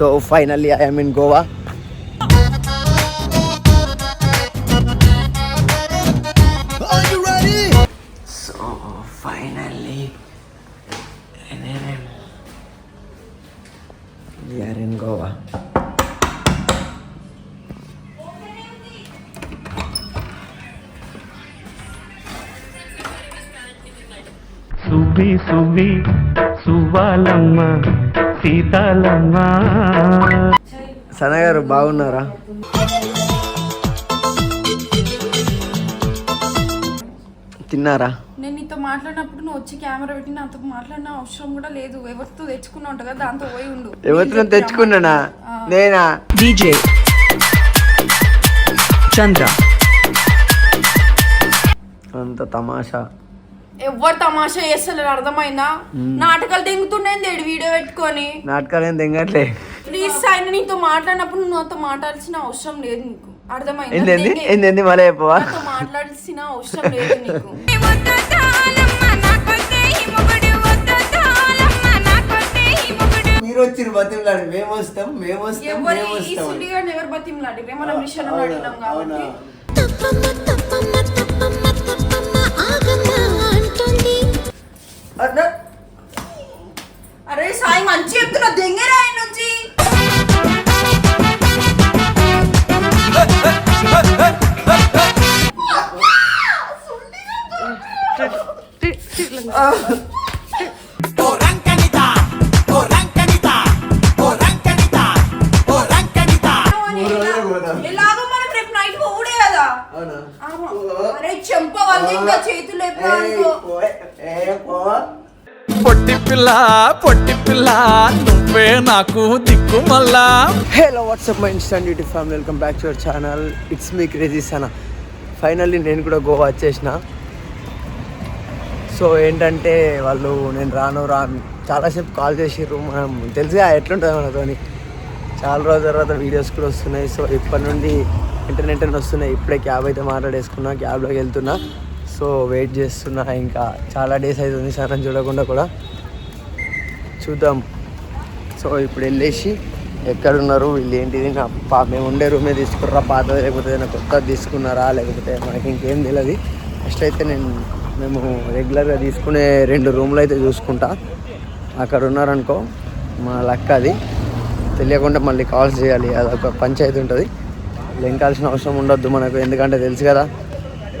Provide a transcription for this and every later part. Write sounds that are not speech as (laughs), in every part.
So finally, I am in Goa. Are you ready? So finally, we are in Goa. Sumi, Sumi. సువ్వాలమ్మ Seethalamma. సన గారు బాగున్నారా? తిన్నారా? నేను నీతో మాట్లాడినప్పుడు నువ్వు వచ్చి కెమెరా పెట్టి నాతో మాట్లాడిన అవసరం కూడా లేదు. ఎవరితో తెచ్చుకున్నావు కదా దాంతో పోయి ఉండు. ఎవరితో తెచ్చుకున్నానా? నేనా? DJ Chandra అంత తమాషా. ఎవరు తమాషా చేస్తలేరు అర్థమైందా? నాటకాలు తెంగుతుండేది ఏడు వీడియో పెట్టుకొని? నాటకాలు ఏం తెంగట్లే. ప్లీజ్ ఆయన నీతో మాట్లాడినప్పుడు నువ్వు నాతో మాట్లాడాల్సిన అవసరం లేదు నీకు. అర్థమైందా? మళ్ళీ చెప్పవా? మాట్లాడాల్సిన అవసరం లేదు నీకు. మీరు బతిమలాడు. మేము వస్తాం మేము వస్తాం ఎవరు మేము ఈ వస్తాం సుడిగా ఎవరు బతిమలాడి? మనం విషయం అడిగినాం కాబట్టి. అరే సాయి మంచి చెప్తున్నా దెంగరా ఆయన నుంచి ఎలాగో పిల్ల పొట్టి పిల్ల నువ్వే నాకు దిక్కు మళ్ళా. Hello what's up my instant YouTube family welcome back to your channel it's me crazy Sana finally నేను కూడా గోవా వచ్చేసిన. సో ఏంటంటే వాళ్ళు నేను రాను రాను చాలాసేపు కాల్ చేసిర్రు. మనం తెలిసి ఎట్లుంటుంది మనతోని. చాలా రోజుల తర్వాత వీడియోస్ కూడా వస్తున్నాయి. సో ఇప్పటి నుండి ఇంటర్నెట్ అని వస్తున్నాయి. ఇప్పుడే క్యాబ్ అయితే మాట్లాడేసుకున్నా క్యాబ్లోకి వెళ్తున్నా. సో వెయిట్ చేస్తున్నా. ఇంకా చాలా డేస్ అవుతుంది సనని చూడకుండా కూడా. చూద్దాం. సో ఇప్పుడు వెళ్ళేసి ఎక్కడున్నారు? వీళ్ళు ఏంటిది? నా పా మేము ఉండే రూమే తీసుకుర్రా పాతది లేకపోతే ఏదైనా కొత్తది తీసుకున్నారా? లేకపోతే మనకి ఇంకేం తెలియదు ఫస్ట్ అయితే నేను మేము రెగ్యులర్గా తీసుకునే రెండు రూమ్లు అయితే చూసుకుంటా. అక్కడ ఉన్నారనుకో మా లక్క అది. తెలియకుండా మళ్ళీ కాల్స్ చేయాలి. అదొక పంచాయతీ ఉంటుంది. లెంకాల్సిన అవసరం ఉండొద్దు మనకు. ఎందుకంటే తెలుసు కదా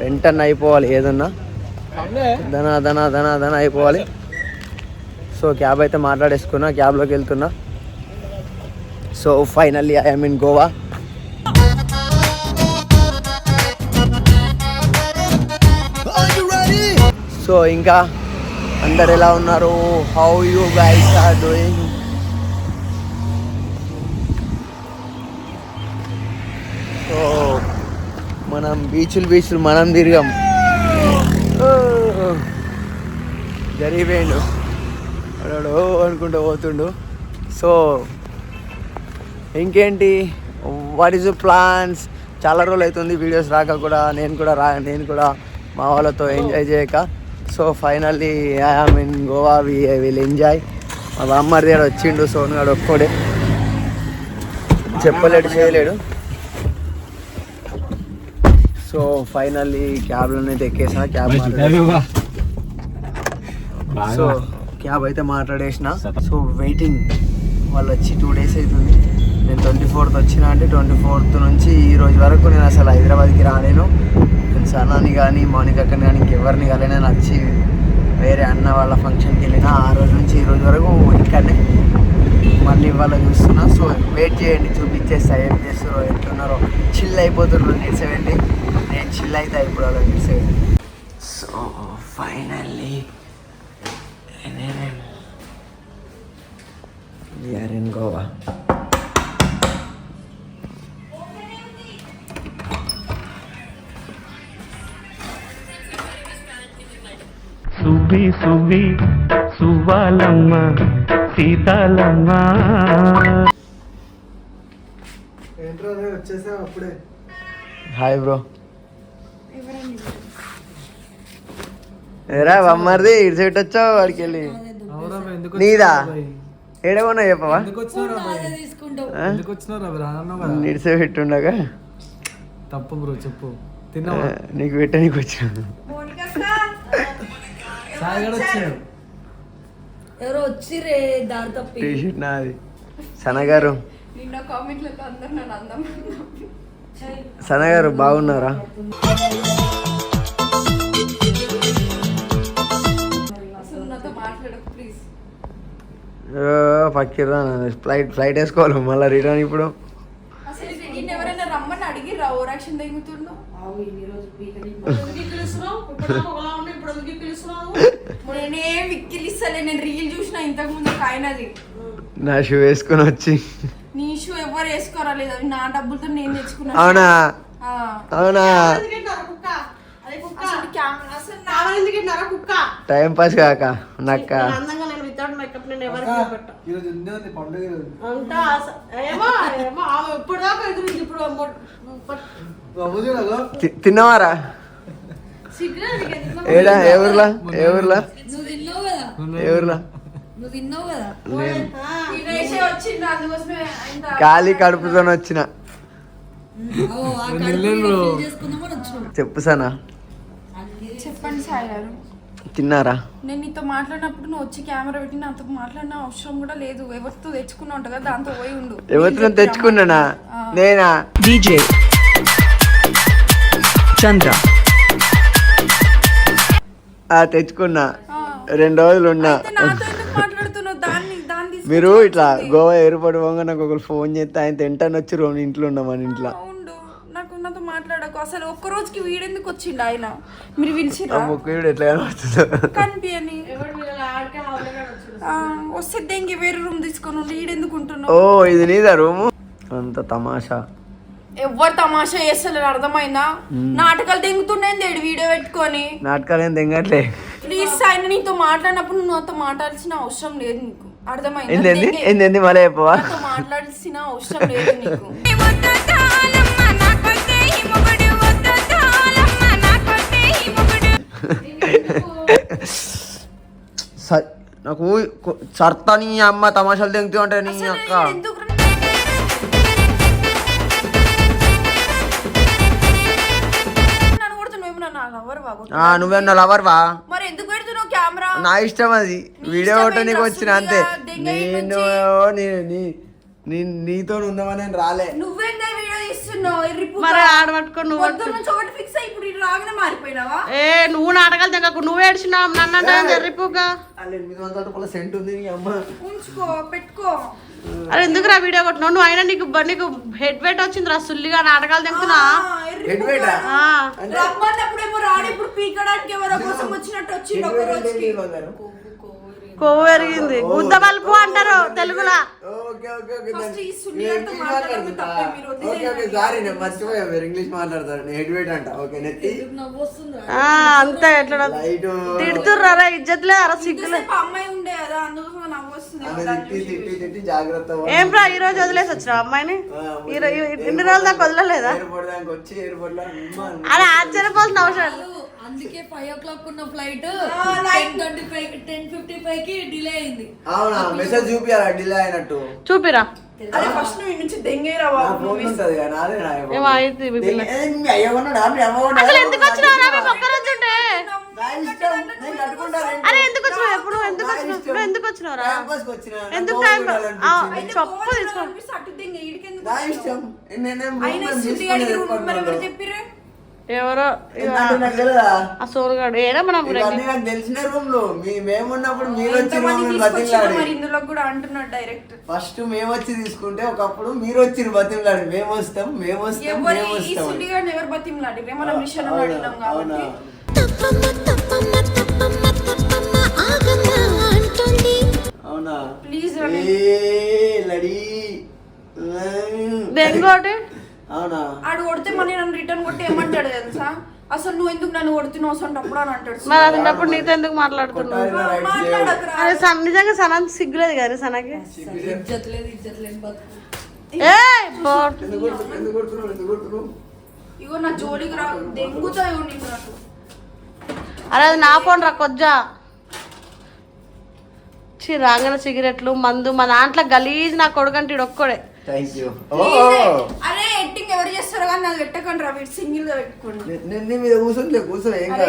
వెంటనే అయిపోవాలి ఏదన్నా. ధన ధన ధన ధన అయిపోవాలి. సో క్యాబ్ అయితే మాట్లాడేసుకున్నా క్యాబ్లోకి వెళ్తున్నా. So finally I mean Goa so ఇంకా అందరు ఎలా ఉన్నారు? How you guys are doing so మనం బీచ్లు బీచ్లు మనం తిరిగాం. Oh, జరిగిపోయిండు వాడు అనుకుంటూ పోతుండు. సో ఇంకేంటి? వాట్ ఈస్ ప్లాన్స్ చాలా రోజులు అవుతుంది వీడియోస్ రాక కూడా నేను కూడా రా నేను కూడా మా వాళ్ళతో ఎంజాయ్ చేయక. So finally I mean Goa we I will enjoy మా బామ్మడి దగ్గర వచ్చిండు సోన్ గాడు ఒక్కడే. చెప్పలేడు చేయలేడు. సో ఫైనల్లీ క్యాబ్లోనే ఎక్కేసా? క్యాబ్ సో క్యాబ్ అయితే మాట్లాడేసిన. సో వెయిటింగ్ వాళ్ళు వచ్చి టూ డేస్ అవుతుంది. నేను ట్వంటీ ఫోర్త్ వచ్చిన అంటే ట్వంటీ ఫోర్త్ నుంచి ఈ రోజు వరకు నేను అసలు హైదరాబాద్కి రాలేను. నేను సనాని కానీ మౌనికక్కని కానీ ఇంకెవరిని కానీ నేను వచ్చి వేరే అన్న వాళ్ళ ఫంక్షన్కి వెళ్ళిన. ఆ రోజు నుంచి ఈ రోజు వరకు ఇక్కడనే మళ్ళీ ఇవాళ చూస్తున్నా. సో వెయిట్ చేయండి చూపించేస్తా. ఏం చేస్తారో ఎట్లున్నారో చిల్ అయిపోతున్నారు నీట్స్ వెళ్ళి నేను చిల్ అయితే అయిపోవాలి నీట్స్ so finally we're in Goa సువి సువి సువ్వాలమ్మ సీతాలమ్మ. హాయ్ బ్రో ఎరా బొమ్మర్ది ఇటు సైడ్ వచ్చావు వాడికి వెళ్ళి. నీదా? ఏడవన్నా చెప్పవా? రా కదా. నిడిసే పెట్టుండగా? తప్పు బ్రో చెప్పు. తిన్నావా? నీకు కూడా వచ్చాడు. ఎవరో వచ్చిరే దారి తప్పి. టీ షర్ట్ నాది. సనగారు. నిన్న కామెంట్లలో అందరు నన్ను అందం సనగారు బాగున్నారా? పక్కిరా ఫ్లైట్ ఫ్లైట్ వేసుకోవాలి మళ్ళీ రిటర్న్ ఇప్పుడు. అసలు నిన్న ఎవరైనా రమ్మని అడిగిర్రా ఓ రక్షణ దిగుతుండో. నేనేం విక్కిలిస్తలే నేను రీల్ చూసిన ఇంతకు ముందు ఒక ఆయనది నా షూ వేసుకొని వచ్చి. నీ షూ ఎవరు వేసుకోరాలేదు అవి నా డబ్బులతో నేను తెచ్చుకున్నా. అవునా? ఆ. అవునా? అసలు కెమెరా అసలు నా- టైం పాస్ కాక నక్క. తిన్నావారా? ఏడా వచ్చింది అందుకోసమే ఇంత ఖాళీ కడుపుతో వచ్చిన. చెప్పు సనా. చెప్పండి సాయి గారు. తిన్నారా? నేను నీతో మాట్లాడినప్పుడు నువ్వు వచ్చి కెమెరా పెట్టి నాతో మాట్లాడిన అవసరం కూడా లేదు. ఎవరితో తెచ్చుకున్నా ఉంటావు కదా దాంతో పోయి ఉండు. ఎవరితో తెచ్చుకున్నానా? నేనా? Chandra ఆ తెచ్చుకున్నా. రెండు రోజులు ఉన్నా. మీరు ఇట్లా. గోవా ఎయిర్పోర్ట్ పోగా నాకు ఒకరు ఫోన్ చేస్తే ఆయన తింటాను వచ్చి రెండు ఇంట్లో ఉన్నాం మన ఇంట్లో. ఉండు నాకు నాతో మాట్లాడకు. అసలు ఒక్క రోజుకి వీడెందుకు వచ్చిండు ఆయన? మీరు పిలిచిరా కనిపించని వస్తే దెంగి వేరే రూమ్ తీసుకొని ఓ ఉంటున్నావు? ఇది నీదా రూము? అంత తమాషా. ఎవరు తమాషా చేస్తలేరు అర్థమైందా? నాటకాలు దెంగుతుండేది ఏడు వీడియో పెట్టుకొని. నాటకాలు ఏం తెంగట్లే ప్లీజ్ ఆయన నీతో మాట్లాడినప్పుడు నువ్వు నాతో మాట్లాడాల్సిన అవసరం లేదు నీకు. అర్థమైందా? మళ్ళీ చెప్పవా? మాట్లాడాల్సిన అవసరం లేదు నీకు. (laughs) నాకు సర్తా నీ అమ్మ తమాషాలు తెంగుతూ ఉంటాయి నీ అక్క. ఏమో నన్ను లవర్ వా మరి ఎందుకు పెడుతున్నావు కెమెరా నా ఇష్టం అది. వీడియో కొట్టడానికి ఏంటి వచ్చిన అంతే. ఈ నేను నీతో ఉందామని నేను రాలే. నువ్వేందా వీడియో తీస్తున్నావు? ఎర్రిపు మరి ఆడ పట్టుకొని నువ్వు పొద్దున్న నుంచి ఒకటి ఫిక్స్ అయ్యి ఇప్పుడు ఇటు రాగానే మారిపోయినావా? ఏ నువ్వు నాటకాలు తెగకు నువ్వు ఏడ్చినావు. నన్ను అంటే ఎనిమిది వందల రూపాయల సెంట్ ఉంది నీ అమ్మ. ఉంచుకో పెట్టుకో. అరే ఎందుకు రా వీడియో కొట్టినావు? నువ్వు అయినా నీకు నీకు హెడ్ వెయిట్ వచ్చింది రా సుల్లిగా నాటకాలు తెగుతున్నా హెడ్. వెయిటా? రమ్మన్నప్పుడేమో రాడు ఇప్పుడు పీకడానికి ఎవరో కోసం వచ్చినట్టు వచ్చిండు ఒక రోజుకి. కొవ్వు పెరిగింది. గుద్ద బల్పు అంటారు తెలుగులో. ఇంగ్లీష్ మాట్లాడతారు అంతే ఎట్లా తిడుతుర్రా ఇజ్జత్లే అర సిగ్గులే. ఏం రా ఈ రోజు వదిలేసి వచ్చిన అమ్మాయిని? ఇన్ని రోజుల దాకా వదలలేదా? అలా ఆశ్చర్యపోవాల్సిన అవసరం. అందుకే ఫైవ్ ఓ క్లాక్ ఉన్న flight twenty five ten fifty ఫైవ్కి డిలే అయింది. అవునా? మెసేజ్ చూపియాలా? డిలే అయినట్టు? చూపిరా. అదే ఫస్ట్ నువ్వు నుంచి దెంగేరా బాబు ఫోన్ ఉంటది కదా నాదే నా ఫోన్. ఏమో అయితే ఇవి పిల్ల. ఏ, మీ అయ్య కొన్నాడా? మీ అమ్మ కొన్నాడా? అసలు ఎందుకు వచ్చినావురా మేము ఒక్క రోజు ఉంటే. అరే ఎందుకు వచ్చినావు? ఎప్పుడు? ఎందుకు వచ్చినావు? ఎందుకు వచ్చినావురా క్యాంపస్కి వచ్చిన. నాకు ఎందుకు టైం చెప్పు తీసుకో అటు దెంగ నా వచ్చినావు? ఇష్టం. నేనేం అయినా రూమ్ ఎవరు? ఆ సోరుగాడు. ఏడా మనం ఇవన్నీ నాకు తెలిసిన రూమ్లో మీ మేమున్నప్పుడు మీరు వచ్చి ఇందులో కూడా అంటున్నాడు డైరెక్ట్. ఫస్ట్ మేము వచ్చి తీసుకుంటే ఒకప్పుడు మీరు వచ్చి బతిలాడి మేము వస్తాం మేము వస్తాం మేము వస్తాం ఎవరు బతిమలాడి? మనం మిషన్ అవునా? అడిగినాం కాబట్టి. అవునా? ఏ లడీ దెంగోటి అవునా? ఆడు కొడితే మళ్ళీ నన్ను రిటర్న్ కొట్టి ఏమంటాడు తెలుసా? అసలు నువ్వు ఎందుకు నన్ను కొడుతున్నావు? అసలు అప్పుడు అని అంటాడు. మరి అదిన్నప్పుడు నీతో ఎందుకు మాట్లాడుతున్నావు? నిజంగా సనానికి సిగ్గులేదు కదా సనకి? ఇగో నా జోలికి రా దెంగుతాయి అరే అది నా ఫోన్ రా కొజ్జా. చి రాగానే సిగరెట్లు మందు మా దాంట్లో గలీజ్ నా కొడుకంటే ఈడు ఒక్కడే. థ్యాంక్ యూ అరే ఎట్టింగ్ ఎవరు చేస్తారో కానీ అది పెట్టకండి రా వీటి సింగిల్గా పెట్టుకోండి. నీ మీద కూర్చొని కూర్చో ఏం అరే.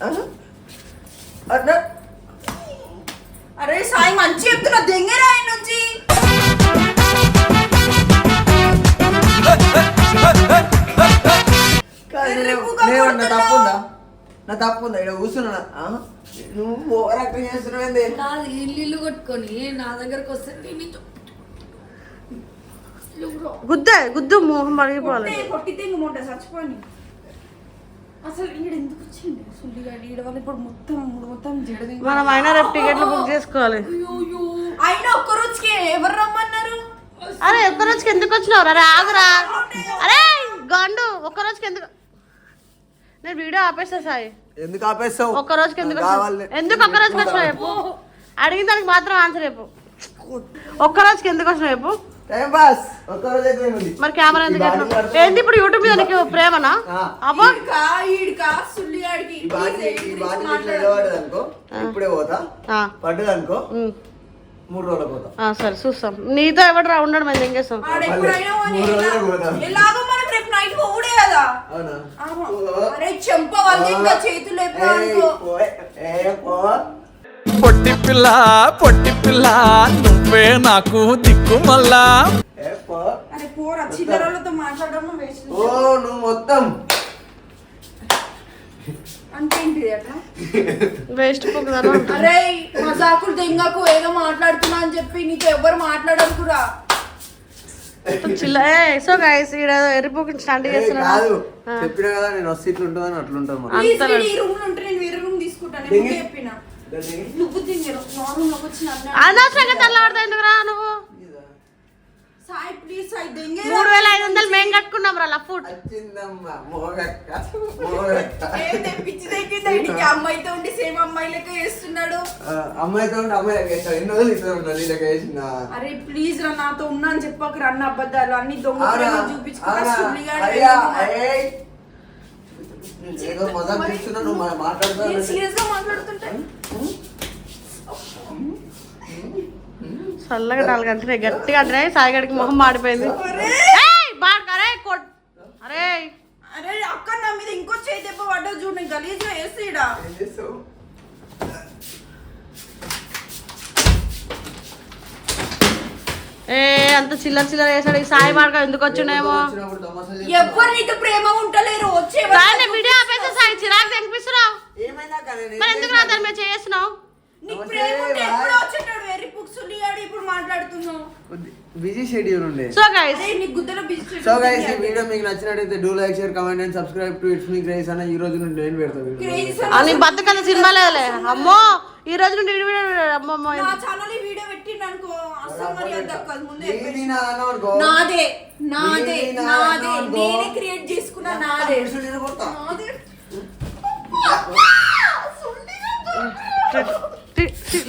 కాదు. అరే సాయి మంచి చెప్తున్నా దెంగరా ఆయన నుంచి. నేను- నేను నా కొడుతున్నావు. తప్పు ఉందా నా ఇక్కడ కూర్చున్నా? నువ్వు ఓవర్ యాక్టింగ్ చేస్తున్నావు ఇల్లు ఇల్లు కొట్టుకొని నా దగ్గరకు వస్తే నేను గుద్దే గుద్దు మొహం పడిపోవాలి కొట్టే కొట్టితే ఇంక మొట్ట చచ్చిపోయి అసలు ఈడ ఎందుకు వచ్చింది? సుల్లిగాడి ఈడ వల్ల ఇప్పుడు మొత్తం మూడు మొత్తం జడది మనం అయినా రేపు టికెట్లు బుక్ చేసుకోవాలి. అయినా ఒక్క రోజుకి ఎవరు రమ్మన్నారు? అరే ఒక్క రోజుకి ఎందుకు వచ్చినావు అరే ఆగురా. అరే గండు ఒక్క రోజుకి ఎందుకు? నేను వీడియో ఆపేస్తా సాయి. ఎందుకు ఆపేస్తావు? ఒక్క రోజుకి ఎందుకు? ఎందుకు ఒక్క రోజుకి వచ్చినావు చెప్పు. అడిగిన దానికి మాత్రం ఆన్సర్ చెప్పు. ఒక్క రోజుకి ఎందుకు వచ్చినావు చెప్పు. మరి కెమెరా ఎందుకు ఏంది ఇప్పుడు యూట్యూబ్ మీద నీకు ప్రేమనా. అబ్బో! ఇప్పుడే పోతా. ఆ, పడ్డది అనుకో. మూడు రోజులు పోతా. ఆ, సరే చూస్తాం. నీతో ఎవడు రా ఉండడం మేము ఎంగేస్తాం చెంప వాళ్ళు ఇంకా చేతులు పొట్టి పిల్ల పొట్టి పిల్ల నువ్వే నాకు దిక్కు మళ్ళా. ఓ నువ్వు మొత్తం. వేస్ట్ అరే మజాకులు దెంగకు ఏదో మాట్లాడుతున్నా అని చెప్పి నీతో ఎవరు మాట్లాడకురా సో గైస్ స్టాండ్ చేస్తున్నాడు కాదు. చెప్పినా కదా నేను వస్తే ఇట్లా ఉంటుందని అట్లుంటుంది మరి. ప్లీజ్ అంతలో- ఈ రూమ్లో ఉంటే నేను వేరే రూమ్ తీసుకుంటాను చెప్పిన. నువ్వు అనవసరంగా తెల్లవాడతా నువ్వు. సాయి ప్లీజ్ సాయి దెంగే మూడు వేల ఐదు వందలు మేము కట్టుకున్నాం రా లఫుడ్ వచ్చిందమ్మా మోగక్క అమ్మాయితో ఉండి సేమ్ అమ్మాయి లెక్క చేస్తున్నాడు. అమ్మాయితో అమ్మాయి ఎన్ని రోజులు అరే ప్లీజ్ రా నాతో ఉన్నా అని చెప్పక అన్న అబద్ధాలు అన్ని దొంగ చూపించుకున్నా అవునా? సుల్లిగాడు అయ్యా, వెళ్ళకు. ఏయ్. ఏదో మజాక్ చేస్తున్నా నువ్వు మా- నేను మాట్లాడుతున్నావు సీరియస్గా మాట్లాడుతుంటే? చల్లగా నాలుగు గంటలే గట్టిగా అంటే సాయిగడికి మొహం మాడిపోయింది. అరే! కొట్. అరే. అరే అక్క నా మీద ఇంకో చేయి దెబ్బ పడ్డది చూడు నేను గలీజ్గా వేసి ఏం అంత చిల్లర చిల్లర వేసాడు ఈ సాయి బాడక ఎందుకు వచ్చిండేమో. ఎవ్వరు నీతో ప్రేమ ఉంటలేరు? వచ్చే వీడియో ఆపేస్తే సాయి చిరాకు నేను మరి ఎందుకు నా దాని మీద చేస్తున్నావు? నీకు ప్రేమ ఉంటే ఎప్పుడో వచ్చేటాడు? వెర్రి పుక్సులు ఇప్పుడు మాట్లాడుతున్నావు. బిజీ షెడ్యూల్ ఉండే. సో గైస్ సో గైస్ ఈ వీడియో మీకు నచ్చినట్టయితే do like share comment and subscribe to it's me Grace అన్న. ఈ రోజు నుండి నేను పెడతా అని బతుకన్న అమ్మో ఈ రోజు నుండి వీడియో అమ్మమ్మో. నా ఛానల్ ఈ వీడియో పెట్టిండు అనుకో అసలు మరి అది దక్కదు ముందే నీది చెప్పేసి. నా అన్నావు అనుకో. నాదే నాదే నీది నా నాదే. అన్నావు అనుకో. నేనే క్రియేట్ చేసుకున్నా నాదే. పురుషుడు నేను కొడతా. నాదే. T- T-